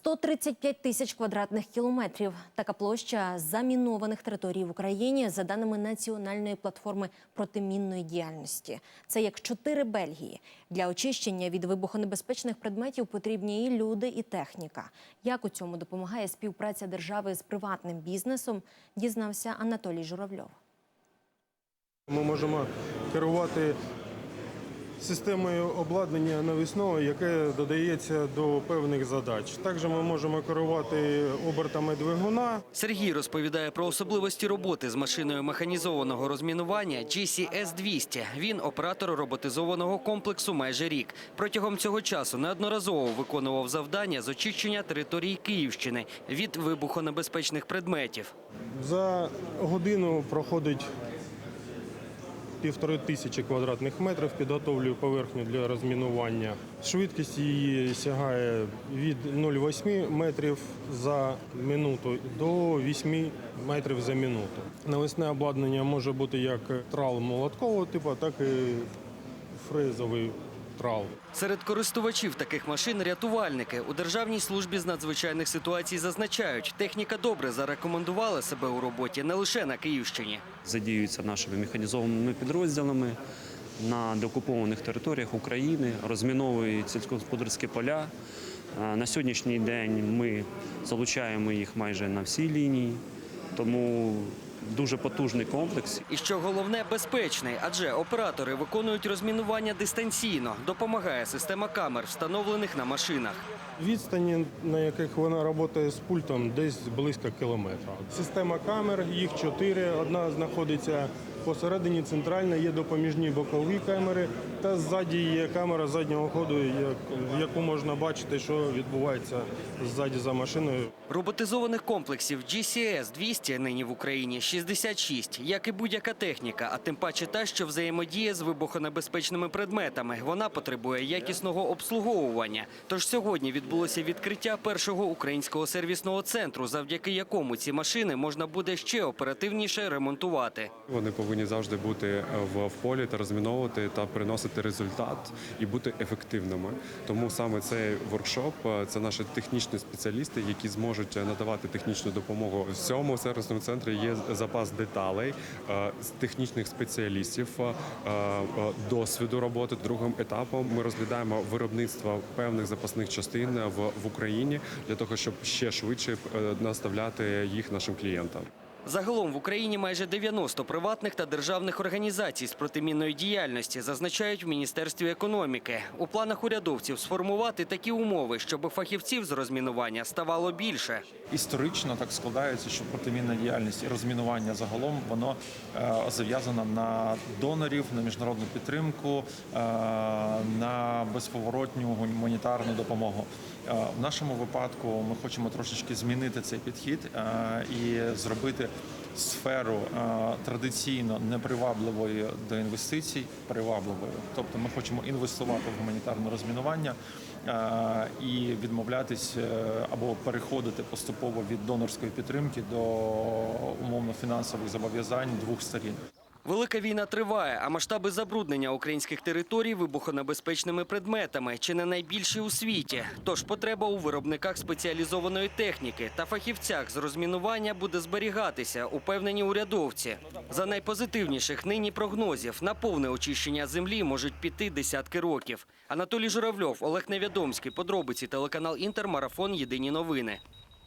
135 тисяч квадратних кілометрів. Така площа замінованих територій в Україні за даними Національної платформи протимінної діяльності. Це як чотири Бельгії. Для очищення від вибухонебезпечних предметів потрібні і люди, і техніка. Як у цьому допомагає співпраця держави з приватним бізнесом, дізнався Анатолій Журавльов. Ми можемо керувати системою обладнання навісного, яке додається до певних задач. Також ми можемо керувати обертами двигуна. Сергій розповідає про особливості роботи з машиною механізованого розмінування GCS-200. Він оператор роботизованого комплексу майже рік. Протягом цього часу неодноразово виконував завдання з очищення території Київщини від вибухонебезпечних предметів. За годину проходить півтори тисячі квадратних метрів, підготовлюю поверхню для розмінування. Швидкість її сягає від 0,8 метрів за минуту до 8 метрів за минуту. Навесне обладнання може бути як трал молоткового типу, так і фрезовий трал. Серед користувачів таких машин рятувальники у Державній службі з надзвичайних ситуацій зазначають, техніка добре зарекомендувала себе у роботі не лише на Київщині. задіюються нашими механізованими підрозділами на деокупованих територіях України, розміновують сільськогосподарські поля. Е, На сьогоднішній день ми залучаємо їх майже на всій лінії, тому дуже потужний комплекс. І що головне, безпечний, адже оператори виконують розмінування дистанційно. Допомагає система камер, встановлених на машинах. Відстані, на яких вона працює з пультом, десь близько кілометра. Система камер, їх чотири. Одна знаходиться посередині, центральна, є допоміжні бокові камери, та ззаді є камера заднього ходу, в яку можна бачити, що відбувається ззаді за машиною. Роботизованих комплексів GCS-200 нині в Україні 66, як і будь-яка техніка, а тим паче та, що взаємодіє з вибухонебезпечними предметами. Вона потребує якісного обслуговування. Тож сьогодні відбулося відкриття першого українського сервісного центру, завдяки якому ці машини можна буде ще оперативніше ремонтувати. Вони повинні завжди бути в, в полі та розміновувати та приносити результат і бути ефективними. Тому саме цей воркшоп е, це наші технічні спеціалісти, які зможуть надавати технічну допомогу. В цьому сервісному центрі є запас деталей е, з технічних спеціалістів, е, е, досвіду роботи. Другим етапом ми розглядаємо виробництво певних запасних частин в, Україні для того, щоб ще швидше е, наставляти їх нашим клієнтам. Загалом в Україні майже 90 приватних та державних організацій з протимінної діяльності зазначають в Міністерстві економіки. У планах урядовців сформувати такі умови, щоб фахівців з розмінування ставало більше. Історично так складається, що протимінна діяльність і розмінування загалом воно е, зав'язано на донорів, на міжнародну підтримку, е, на безповоротню гуманітарну допомогу. Е, в нашому випадку ми хочемо трошечки змінити цей підхід і зробити сферу е, традиційно непривабливої до інвестицій привабливою. Тобто ми хочемо інвестувати в гуманітарне розмінування е, і відмовлятись е, або переходити поступово від донорської підтримки до умовно фінансових зобов'язань двох сторін. Велика війна триває, а масштаби забруднення українських територій вибухонебезпечними предметами чи не найбільші у світі. Тож потреба у виробниках спеціалізованої техніки та фахівцях з розмінування буде зберігатися, упевнені урядовці. За найпозитивніших нині прогнозів на повне очищення землі можуть піти десятки років. Анатолій Журавльов, Олег Невідомський, подробиці телеканал Інтер, марафон Єдині новини.